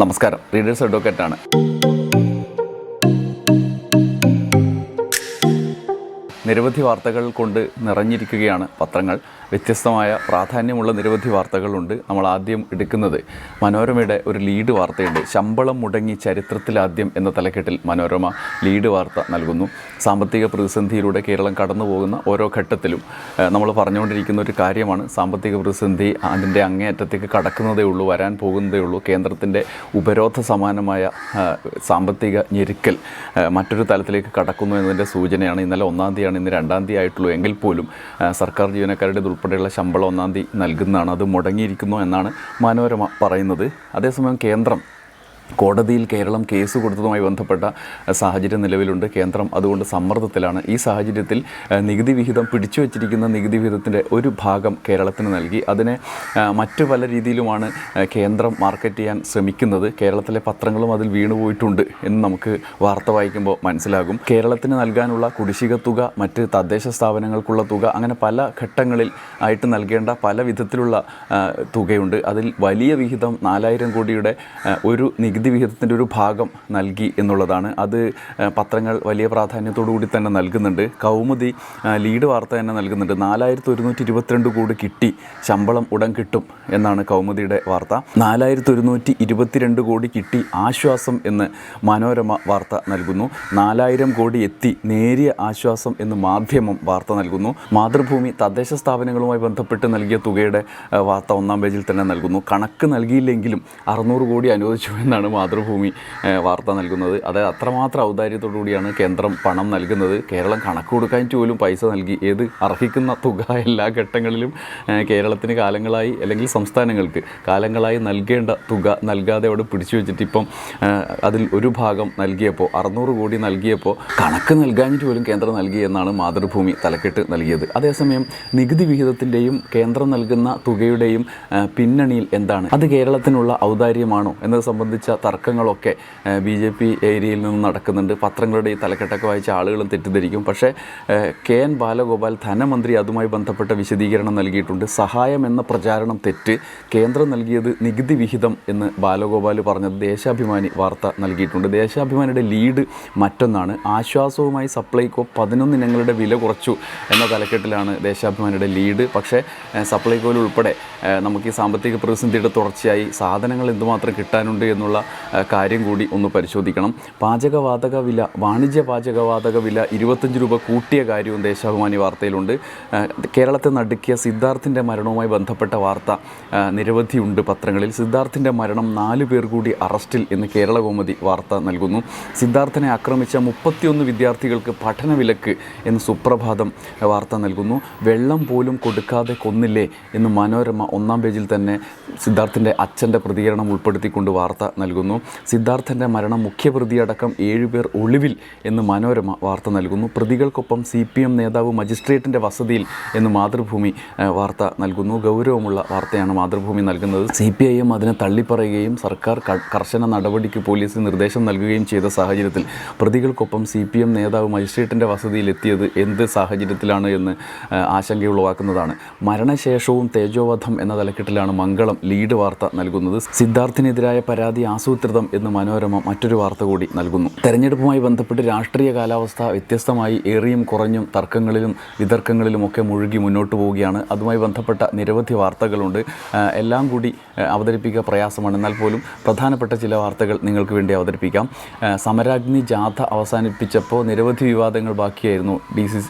നമസ്കാരം. റീഡേഴ്സ് അഡ്വക്കേറ്റാണ് നിരവധി വാർത്തകൾ കൊണ്ട് നിറഞ്ഞിരിക്കുകയാണ് പത്രങ്ങൾ. വ്യത്യസ്തമായ പ്രാധാന്യമുള്ള നിരവധി വാർത്തകളുണ്ട് നമ്മൾ ആദ്യം എടുക്കുന്നത്. മനോരമയുടെ ഒരു ലീഡ് വാർത്തയുണ്ട്. ശമ്പളം മുടങ്ങി ചരിത്രത്തിലാദ്യം എന്ന തലക്കെട്ടിൽ മനോരമ ലീഡ് വാർത്ത നൽകുന്നു. സാമ്പത്തിക പ്രതിസന്ധിയിലൂടെ കേരളം കടന്നു പോകുന്ന ഓരോ ഘട്ടത്തിലും നമ്മൾ പറഞ്ഞുകൊണ്ടിരിക്കുന്ന ഒരു കാര്യമാണ്. സാമ്പത്തിക പ്രതിസന്ധി അതിന്റെ അങ്ങേയറ്റത്തേക്ക് കടക്കുന്നതേ ഉള്ളൂ വരാൻ പോകുന്നതേ ഉള്ളൂ. കേന്ദ്രത്തിന്റെ ഉപരോധ സമാനമായ സാമ്പത്തിക ഞെരുക്കൽ മറ്റൊരു തലത്തിലേക്ക് കടക്കുന്നു എന്നതിന്റെ സൂചനയാണ് ഇന്നലെ ഒന്നാം തീയതിയാണ് ഇന്ന് രണ്ടാം തീയതി ആയിട്ടുള്ളൂ. എങ്കിൽ പോലും സർക്കാർ ജീവനക്കാരുടെ ഉൾപ്പെടെയുള്ള ശമ്പളം ഒന്നാം തീയതി നൽകുന്നതാണ്. അത് മുടങ്ങിയിരിക്കുന്നു എന്നാണ് മനോരമ പറയുന്നത്. അതേസമയം കേന്ദ്രം കോടതിയിൽ കേരളം കേസ് കൊടുത്തതുമായി ബന്ധപ്പെട്ട സാഹചര്യം നിലവിലുണ്ട്. കേന്ദ്രം അതുകൊണ്ട് സമ്മർദ്ദത്തിലാണ്. ഈ സാഹചര്യത്തിൽ നികുതി വിഹിതം പിടിച്ചു വച്ചിരിക്കുന്ന നികുതി വിഹിതത്തിന്റെ ഒരു ഭാഗം കേരളത്തിന് നൽകി. അതിനെ മറ്റു പല രീതിയിലുമാണ് കേന്ദ്രം മാർക്കറ്റ് ചെയ്യാൻ ശ്രമിക്കുന്നത്. കേരളത്തിലെ പത്രങ്ങളും അതിൽ വീണുപോയിട്ടുണ്ട് എന്ന് നമുക്ക് വാർത്ത വായിക്കുമ്പോൾ മനസ്സിലാകും. കേരളത്തിന് നൽകാനുള്ള കുടിശ്ശിക തുക മറ്റ് തദ്ദേശ സ്ഥാപനങ്ങൾക്കുള്ള തുക അങ്ങനെ പല ഘട്ടങ്ങളിൽ ആയിട്ട് നൽകേണ്ട പല വിധത്തിലുള്ള തുകയുണ്ട്. അതിൽ വലിയ വിഹിതം നാലായിരം കോടിയുടെ ഒരു നികുതി വിഹിതത്തിന്റെ ഒരു ഭാഗം നൽകി എന്നുള്ളതാണ്. അത് പത്രങ്ങൾ വലിയ പ്രാധാന്യത്തോടു കൂടി തന്നെ നൽകുന്നുണ്ട്. കൗമുദി ലീഡ് വാർത്ത തന്നെ നൽകുന്നുണ്ട്. നാലായിരത്തി ഒരുന്നൂറ്റി ഇരുപത്തിരണ്ട് കോടി കിട്ടി ശമ്പളം ഉടൻ കിട്ടും എന്നാണ് കൗമുദിയുടെ വാർത്ത. നാലായിരത്തി ഒരുന്നൂറ്റി ഇരുപത്തിരണ്ട് കോടി കിട്ടി ആശ്വാസം എന്ന് മനോരമ വാർത്ത നൽകുന്നു. നാലായിരം കോടി എത്തി നേരിയ ആശ്വാസം എന്ന് മാധ്യമം വാർത്ത നൽകുന്നു. മാതൃഭൂമി തദ്ദേശ സ്ഥാപനങ്ങളുമായി ബന്ധപ്പെട്ട് നൽകിയ തുകയുടെ വാർത്ത ഒന്നാം പേജിൽ തന്നെ നൽകുന്നു. കണക്ക് നൽകിയില്ലെങ്കിലും അറുന്നൂറ് കോടി അനുവദിച്ചു എന്നാണ് മാതൃഭൂമി വാർത്ത നൽകുന്നത്. അതായത് അത്രമാത്രം ഔദാര്യത്തോടു കൂടിയാണ് കേന്ദ്രം പണം നൽകുന്നത്. കേരളം കണക്ക് കൊടുക്കാൻ പോലും പൈസ നൽകി. ഏത് അർഹിക്കുന്ന തുക എല്ലാ ഘട്ടങ്ങളിലും കേരളത്തിന് കാലങ്ങളായി അല്ലെങ്കിൽ സംസ്ഥാനങ്ങൾക്ക് കാലങ്ങളായി നൽകേണ്ട തുക നൽകാതെ അവിടെ പിടിച്ചു വെച്ചിട്ട് ഇപ്പം അതിൽ ഒരു ഭാഗം നൽകിയപ്പോൾ അറുന്നൂറ് കോടി നൽകിയപ്പോൾ കണക്ക് നൽകാൻ പോലും കേന്ദ്രം നൽകി എന്നാണ് മാതൃഭൂമി തലക്കെട്ട് നൽകിയത്. അതേസമയം നികുതി വിഹിതത്തിന്റെയും കേന്ദ്രം നൽകുന്ന തുകയുടെയും പിന്നണിയിൽ എന്താണ്? അത് കേരളത്തിനുള്ള ഔദാര്യമാണോ? എന്നത് സംബന്ധിച്ച തർക്കങ്ങളൊക്കെ ബി ജെ പി ഏരിയയിൽ നിന്ന് നടക്കുന്നുണ്ട്. പത്രങ്ങളുടെ ഈ തലക്കെട്ടൊക്കെ വായിച്ച ആളുകളും തെറ്റിദ്ധരിക്കും. പക്ഷേ കെ എൻ ബാലഗോപാൽ ധനമന്ത്രി അതുമായി ബന്ധപ്പെട്ട വിശദീകരണം നൽകിയിട്ടുണ്ട്. സഹായം എന്ന പ്രചാരണം തെറ്റ്. കേന്ദ്രം നൽകിയത് നികുതി വിഹിതം എന്ന് ബാലഗോപാൽ പറഞ്ഞത് ദേശാഭിമാനി വാർത്ത നൽകിയിട്ടുണ്ട്. ദേശാഭിമാനിയുടെ ലീഡ് മറ്റൊന്നാണ്. ആശ്വാസവുമായി സപ്ലൈകോ പതിനൊന്ന് ഇനങ്ങളുടെ വില കുറച്ചു എന്ന തലക്കെട്ടിലാണ് ദേശാഭിമാനിയുടെ ലീഡ്. പക്ഷേ സപ്ലൈകോയിൽ ഉൾപ്പെടെ നമുക്ക് ഈ സാമ്പത്തിക പ്രതിസന്ധിയുടെ തുടർച്ചയായി സാധനങ്ങൾ എന്തുമാത്രം കിട്ടാനുണ്ട് എന്നുള്ള കാര്യം കൂടി ഒന്ന് പരിശോധിക്കണം. പാചകവാതക വില വാണിജ്യ പാചകവാതക വില ഇരുപത്തഞ്ച് രൂപ കൂട്ടിയ കാര്യവും ദേശാഭിമാനി വാർത്തയിലുണ്ട്. കേരളത്തെ നടുക്കിയ സിദ്ധാർത്ഥിന്റെ മരണവുമായി ബന്ധപ്പെട്ട വാർത്ത നിരവധിയുണ്ട് പത്രങ്ങളിൽ. സിദ്ധാർത്ഥിന്റെ മരണം നാല് പേർ കൂടി അറസ്റ്റിൽ എന്ന് കേരള കൗമുദി വാർത്ത നൽകുന്നു. സിദ്ധാർത്ഥനെ ആക്രമിച്ച മുപ്പത്തിയൊന്ന് വിദ്യാർത്ഥികൾക്ക് പഠനവിലക്ക് എന്ന് സുപ്രഭാതം വാർത്ത നൽകുന്നു. വെള്ളം പോലും കൊടുക്കാതെ കൊന്നില്ലേ എന്ന് മനോരമ ഒന്നാം പേജിൽ തന്നെ സിദ്ധാർത്ഥിന്റെ അച്ഛന്റെ പ്രതികരണം ഉൾപ്പെടുത്തിക്കൊണ്ട് വാർത്ത നൽകുന്നു. സിദ്ധാർത്ഥന്റെ മരണം മുഖ്യപ്രതിയടക്കം ഏഴുപേർ ഒളിവിൽ എന്ന് മനോരമ വാർത്ത നൽകുന്നു. പ്രതികൾക്കൊപ്പം സി പി എം നേതാവ് മജിസ്ട്രേറ്റിന്റെ വസതിയിൽ എന്ന് മാതൃഭൂമി വാർത്ത നൽകുന്നു. ഗൗരവമുള്ള വാർത്തയാണ് മാതൃഭൂമി നൽകുന്നത്. സി പി ഐ എം അതിനെ തള്ളിപ്പറയുകയും സർക്കാർ കർശന നടപടിക്ക് പോലീസിന് നിർദ്ദേശം നൽകുകയും ചെയ്ത സാഹചര്യത്തിൽ പ്രതികൾക്കൊപ്പം സി പി എം നേതാവ് മജിസ്ട്രേറ്റിന്റെ വസതിയിൽ എത്തിയത് എന്ത് സാഹചര്യത്തിലാണ് എന്ന് ആശങ്കയുളവാക്കുന്നതാണ് മരണശേഷവും തേജോവധം എന്ന തലക്കെട്ടിലാണ് മംഗളം ലീഡ് വാർത്ത നൽകുന്നത്. സിദ്ധാർത്ഥിനെതിരായ പരാതി ആസൂത്രിതം എന്ന് മനോരമ മറ്റൊരു വാർത്ത കൂടി നൽകുന്നു. തെരഞ്ഞെടുപ്പുമായി ബന്ധപ്പെട്ട് രാഷ്ട്രീയ കാലാവസ്ഥ വ്യത്യസ്തമായി ഏറിയും കുറഞ്ഞും തർക്കങ്ങളിലും വിതർക്കങ്ങളിലും ഒക്കെ മുഴുകി മുന്നോട്ട് പോവുകയാണ്. അതുമായി ബന്ധപ്പെട്ട നിരവധി വാർത്തകളുണ്ട്. എല്ലാം കൂടി അവതരിപ്പിക്കുക പ്രയാസമാണ്. എന്നാൽ പോലും പ്രധാനപ്പെട്ട ചില വാർത്തകൾ നിങ്ങൾക്ക് വേണ്ടി അവതരിപ്പിക്കാം. സമരാഗ്നി ജാഥ അവസാനിപ്പിച്ചപ്പോൾ നിരവധി വിവാദങ്ങൾ ബാക്കിയായിരുന്നു. ഡി സി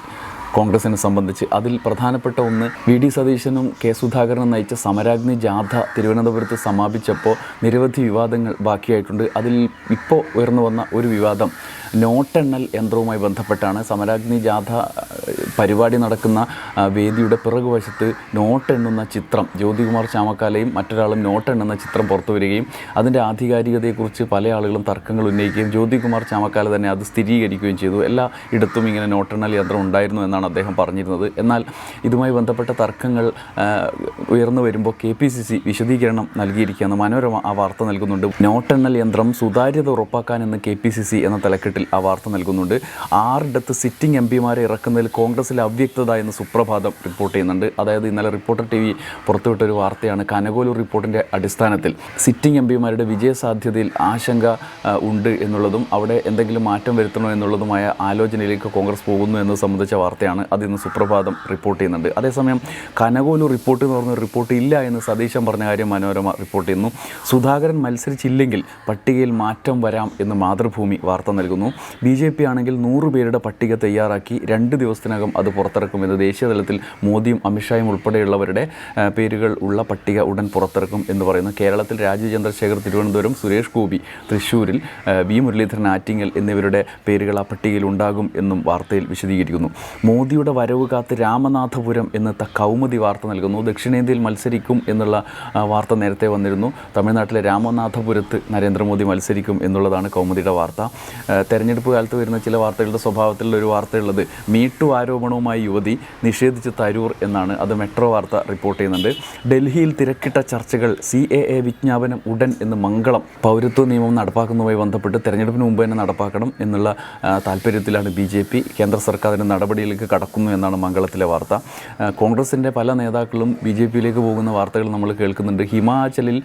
കോൺഗ്രസിനെ സംബന്ധിച്ച് അതിൽ പ്രധാനപ്പെട്ട ഒന്ന് വി ഡി സതീശനും കെ സുധാകരനും നയിച്ച സമരാഗ്നി ജാഥ തിരുവനന്തപുരത്ത് സമാപിച്ചപ്പോൾ നിരവധി വിവാദങ്ങൾ ബാക്കിയായിട്ടുണ്ട്. അതിൽ ഇപ്പോൾ ഉയർന്നു വന്ന ഒരു വിവാദം നോട്ടെണ്ണൽ യന്ത്രവുമായി ബന്ധപ്പെട്ടാണ്. സമരാഗ്നി ജാഥ പരിപാടി നടക്കുന്ന വേദിയുടെ പിറകുവശത്ത് നോട്ടെണ്ണുന്ന ചിത്രം ജ്യോതികുമാർ ചാമക്കാലയും മറ്റൊരാളും നോട്ടെണ്ണുന്ന ചിത്രം പുറത്തു വരികയും അതിന്റെ ആധികാരികതയെക്കുറിച്ച് പല ആളുകളും തർക്കങ്ങൾ ഉന്നയിക്കുകയും ജ്യോതികുമാർ ചാമക്കാല തന്നെ അത് സ്ഥിരീകരിക്കുകയും ചെയ്തു. എല്ലാ ഇടത്തും ഇങ്ങനെ നോട്ടെണ്ണൽ യന്ത്രം ഉണ്ടായിരുന്നു എന്നാണ് എന്നാണ് അദ്ദേഹം പറഞ്ഞിരുന്നത്. എന്നാൽ ഇതുമായി ബന്ധപ്പെട്ട തർക്കങ്ങൾ ഉയർന്നു വരുമ്പോൾ കെ പി സി സി വിശദീകരണം നൽകിയിരിക്കുകയെന്ന് മനോരമ ആ വാർത്ത നൽകുന്നുണ്ട്. നോട്ടെണ്ണൽ യന്ത്രം സുതാര്യത ഉറപ്പാക്കാനെന്ന് കെ പി സി സി എന്ന തലക്കെട്ടിൽ ആ വാർത്ത നൽകുന്നുണ്ട്. ആറിടത്ത് സിറ്റിംഗ് എം പിമാരെ ഇറക്കുന്നതിൽ കോൺഗ്രസിലെ അവ്യക്തത എന്ന് സുപ്രഭാതം റിപ്പോർട്ട് ചെയ്യുന്നുണ്ട്. അതായത് ഇന്നലെ റിപ്പോർട്ടർ ടി വി പുറത്തുവിട്ട ഒരു വാർത്തയാണ് കനകോലൂർ റിപ്പോർട്ടിന്റെ അടിസ്ഥാനത്തിൽ. സിറ്റിംഗ് എം പിമാരുടെ വിജയസാധ്യതയിൽ ആശങ്ക ഉണ്ട് എന്നുള്ളതും അവിടെ എന്തെങ്കിലും മാറ്റം വരുത്തണോ എന്നുള്ളതുമായ ആലോചനയിലേക്ക് കോൺഗ്രസ് പോകുന്നു എന്നത് സംബന്ധിച്ച വാർത്തയാണ്. അത് അതിന്ന് സുപ്രഭാതം റിപ്പോർട്ട് ചെയ്യുന്നുണ്ട്. അതേസമയം കനകോലു റിപ്പോർട്ട് എന്ന് പറഞ്ഞ റിപ്പോർട്ട് ഇല്ല എന്ന് സതീശൻ പറഞ്ഞ കാര്യം മനോരമ റിപ്പോർട്ട് ചെയ്യുന്നു. സുധാകരൻ മത്സരിച്ചില്ലെങ്കിൽ പട്ടികയിൽ മാറ്റം വരാം എന്ന് മാതൃഭൂമി വാർത്ത നൽകുന്നു. ബി ജെ പി ആണെങ്കിൽ നൂറ് പേരുടെ പട്ടിക തയ്യാറാക്കി രണ്ട് ദിവസത്തിനകം അത് പുറത്തിറക്കുമെന്ന് ദേശീയ തലത്തിൽ മോദിയും അമിത്ഷായും ഉൾപ്പെടെയുള്ളവരുടെ പേരുകൾ ഉള്ള പട്ടിക ഉടൻ പുറത്തിറക്കും എന്ന് പറയുന്നു. കേരളത്തിൽ രാജീവ് ചന്ദ്രശേഖർ തിരുവനന്തപുരം സുരേഷ് ഗോപി തൃശ്ശൂരിൽ വി മുരളീധരൻ ആറ്റിങ്ങൽ എന്നിവരുടെ പേരുകൾ ആ പട്ടികയിൽ ഉണ്ടാകും എന്നും വാർത്തയിൽ വിശദീകരിക്കുന്നു. മോദിയുടെ വരവ് കാത്ത് രാമനാഥപുരം എന്നത്തെ കൗമുദി വാർത്ത നൽകുന്നു. ദക്ഷിണേന്ത്യയിൽ മത്സരിക്കും എന്നുള്ള വാർത്ത നേരത്തെ വന്നിരുന്നു. തമിഴ്നാട്ടിലെ രാമനാഥപുരത്ത് നരേന്ദ്രമോദി മത്സരിക്കും എന്നുള്ളതാണ് കൗമുദിയുടെ വാർത്ത. തെരഞ്ഞെടുപ്പ് കാലത്ത് വരുന്ന ചില വാർത്തകളുടെ സ്വഭാവത്തിലുള്ള ഒരു വാർത്തയുള്ളത് മീട്ടു ആരോപണവുമായി യുവതി നിഷേധിച്ച് തരൂർ എന്നാണ്. അത് മെട്രോ വാർത്ത റിപ്പോർട്ട് ചെയ്യുന്നുണ്ട്. ഡൽഹിയിൽ തിരക്കിട്ട ചർച്ചകൾ സി എ എ വിജ്ഞാപനം ഉടൻ എന്ന് മംഗളം പൗരത്വ നിയമം നടപ്പാക്കുന്നതുമായി ബന്ധപ്പെട്ട് തെരഞ്ഞെടുപ്പിന് മുമ്പ് തന്നെ നടപ്പാക്കണം എന്നുള്ള താല്പര്യത്തിലാണ് ബി ജെ പി. കേന്ദ്ര സർക്കാരിന്റെ നടപടിയിലേക്ക് കടക്കുന്നു എന്നാണ് മംഗളത്തിലെ വാർത്ത. കോൺഗ്രസിന്റെ പല നേതാക്കളും ബി ജെ പിയിലേക്ക് പോകുന്ന വാർത്തകൾ നമ്മൾ കേൾക്കുന്നുണ്ട്. ഹിമാചലിൽ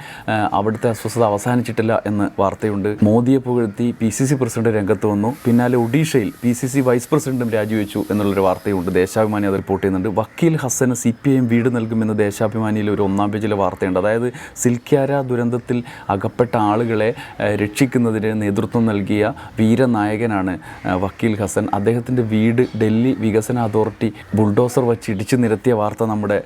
അവിടുത്തെ അസ്വസ്ഥത അവസാനിച്ചിട്ടില്ല എന്ന് വാർത്തയുണ്ട്. മോദിയെ പുകഴ്ത്തി പി സി സി പ്രസിഡന്റ് രംഗത്ത് വന്നു. പിന്നാലെ ഒഡീഷയിൽ പി സി സി വൈസ് പ്രസിഡന്റും രാജിവെച്ചു എന്നുള്ളൊരു വാർത്തയുണ്ട്. ദേശാഭിമാനി അത് റിപ്പോർട്ട് ചെയ്യുന്നുണ്ട്. വക്കീൽ ഹസന് സി പി ഐ എം വീട് നൽകുമെന്ന് ദേശാഭിമാനിയിൽ ഒരു ഒന്നാം പേജിലെ വാർത്തയുണ്ട്. അതായത് സിൽക്യാര ദുരന്തത്തിൽ അകപ്പെട്ട ആളുകളെ രക്ഷിക്കുന്നതിന് നേതൃത്വം നൽകിയ വീരനായകനാണ് വക്കീൽ ഹസൻ. അദ്ദേഹത്തിന്റെ വീട് ഡൽഹി വികസന അതോറിറ്റി ബുൾഡോസർ വച്ച് ഇടിച്ചു നിരത്തിയ വാർത്ത നമ്മുടെ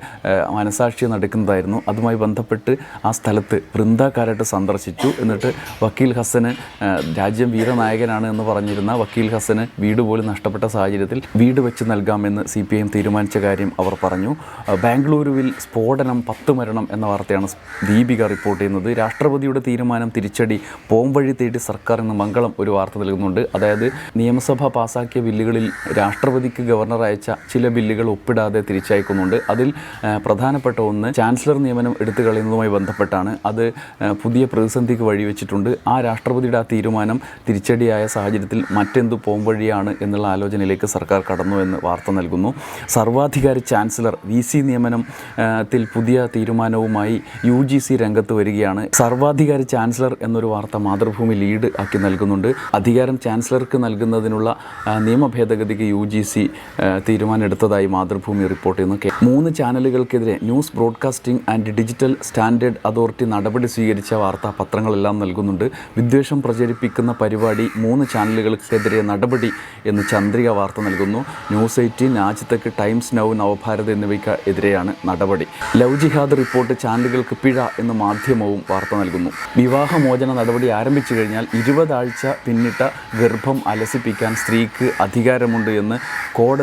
മനസാക്ഷി നടക്കുന്നതായിരുന്നു. അതുമായി ബന്ധപ്പെട്ട് ആ സ്ഥലത്ത് വൃന്ദ സന്ദർശിച്ചു. എന്നിട്ട് വക്കീൽ ഹസന് രാജ്യം വീരനായകനാണ് എന്ന് പറഞ്ഞിരുന്ന വക്കീൽ ഹസന് വീട് പോലും നഷ്ടപ്പെട്ട സാഹചര്യത്തിൽ വീട് വെച്ച് നൽകാമെന്ന് സി പി ഐ എം തീരുമാനിച്ച കാര്യം അവർ പറഞ്ഞു. ബാംഗ്ലൂരുവിൽ സ്ഫോടനം പത്ത് മരണം എന്ന വാർത്തയാണ് ദീപിക റിപ്പോർട്ട് ചെയ്യുന്നത്. രാഷ്ട്രപതിയുടെ തീരുമാനം തിരിച്ചടി പോംവഴി തേടി സർക്കാർ എന്ന മംഗളം ഒരു വാർത്ത നൽകുന്നുണ്ട്. അതായത് നിയമസഭ പാസാക്കിയ ബില്ലുകളിൽ രാഷ്ട്രപതിക്ക് ഗവർണർ അയച്ച ചില ബില്ലുകൾ ഒപ്പിടാതെ തിരിച്ചയക്കുന്നുണ്ട്. അതിൽ പ്രധാനപ്പെട്ട ഒന്ന് ചാൻസലർ നിയമനം എടുത്തു കളയുന്നതുമായി ബന്ധപ്പെട്ടാണ്. അത് പുതിയ പ്രതിസന്ധിക്ക് വഴിവെച്ചിട്ടുണ്ട്. ആ രാഷ്ട്രപതിയുടെ ആ തീരുമാനം തിരിച്ചടിയായ സാഹചര്യത്തിൽ മറ്റെന്തു പോംവഴിയാണ് എന്നുള്ള ആലോചനയിലേക്ക് സർക്കാർ കടന്നു എന്ന് വാർത്ത നൽകുന്നു. സർവാധികാരി ചാൻസലർ വി സി നിയമനം ത്തിൽ പുതിയ തീരുമാനവുമായി യു ജി സി രംഗത്ത് വരികയാണ്. സർവാധികാരി ചാൻസലർ എന്നൊരു വാർത്ത മാതൃഭൂമി ലീഡ് ആക്കി നൽകുന്നുണ്ട്. അധികാരം ചാൻസലർക്ക് നൽകുന്നതിനുള്ള നിയമ ഭേദഗതിക്ക് യു ജി സി തീരുമാനം എടുത്തതായി മാതൃഭൂമി റിപ്പോർട്ട് ചെയ്യുന്നു. മൂന്ന് ചാനലുകൾക്കെതിരെ news broadcasting and digital standard authority നടപടി സ്വീകരിച്ച വാർത്താ പത്രങ്ങളെല്ലാം നൽകുന്നുണ്ട്. വിദ്വേഷം പ്രചരിപ്പിക്കുന്ന പരിപാടി മൂന്ന് ചാനലുകൾക്കെതിരെ നടപടി എന്ന് ചന്ദ്രിക വാർത്ത നൽകുന്നു. ന്യൂസ് എയ്റ്റീൻ രാജ്യത്തേക്ക് ടൈംസ് നൗ നവഭാരത് എന്നിവയ്ക്ക് എതിരെയാണ് നടപടി. ലവ് ജിഹാദ് റിപ്പോർട്ട് ചാനലുകൾക്ക് പിഴ എന്ന് മാധ്യമവും വാർത്ത നൽകുന്നു. വിവാഹമോചന നടപടി ആരംഭിച്ചു കഴിഞ്ഞാൽ ഇരുപതാഴ്ച പിന്നിട്ട ഗർഭം അലസിപ്പിക്കാൻ സ്ത്രീക്ക് അധികാരമുണ്ട് എന്ന്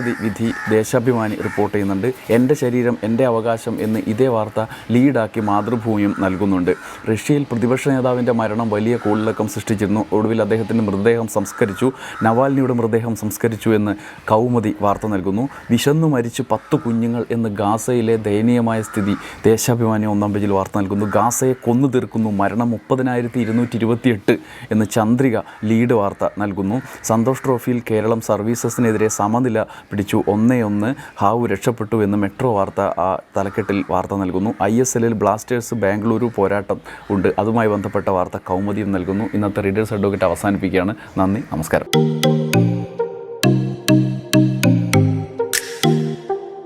കോടതി വിധി ദേശാഭിമാനി റിപ്പോർട്ട് ചെയ്യുന്നുണ്ട്. എന്റെ ശരീരം എന്റെ അവകാശം എന്ന് ഇതേ വാർത്ത ലീഡാക്കി മാതൃഭൂമിയും നൽകുന്നുണ്ട്. റഷ്യയിൽ പ്രതിപക്ഷ നേതാവിന്റെ മരണം വലിയ കോളിളക്കം സൃഷ്ടിച്ചിരുന്നു. ഒടുവിൽ അദ്ദേഹത്തിന്റെ മൃതദേഹം സംസ്കരിച്ചു. നവാൽനിയുടെ മൃതദേഹം സംസ്കരിച്ചു എന്ന് കൗമുദി വാർത്ത നൽകുന്നു. വിശന്നു മരിച്ചു പത്ത് കുഞ്ഞുങ്ങൾ എന്ന് ഗാസയിലെ ദയനീയമായ സ്ഥിതി ദേശാഭിമാനി ഒന്നാം പേജിൽ വാർത്ത നൽകുന്നു. ഗാസയെ കൊന്നു തീർക്കുന്നു. മരണം മുപ്പതിനായിരത്തി ഇരുന്നൂറ്റി ഇരുപത്തിയെട്ട് എന്ന് ചന്ദ്രിക ലീഡ് വാർത്ത നൽകുന്നു. സന്തോഷ് ട്രോഫിയിൽ കേരളം സർവീസസിനെതിരെ സമനില പിടിച്ചു. ഒന്നേ ഒന്ന് ഹാവു രക്ഷപ്പെട്ടു എന്ന് മെട്രോ വാർത്ത ആ തലക്കെട്ടിൽ വാർത്ത നൽകുന്നു. ഐ എസ് എല്ലിൽ ബ്ലാസ്റ്റേഴ്സ് ബാംഗ്ലൂരു പോരാട്ടം ഉണ്ട്. അതുമായി ബന്ധപ്പെട്ട വാർത്ത കൗമുദിയും നൽകുന്നു. ഇന്നത്തെ റീഡേഴ്സ് അഡ്വക്കേറ്റ് അവസാനിപ്പിക്കുകയാണ്. നന്ദി നമസ്കാരം.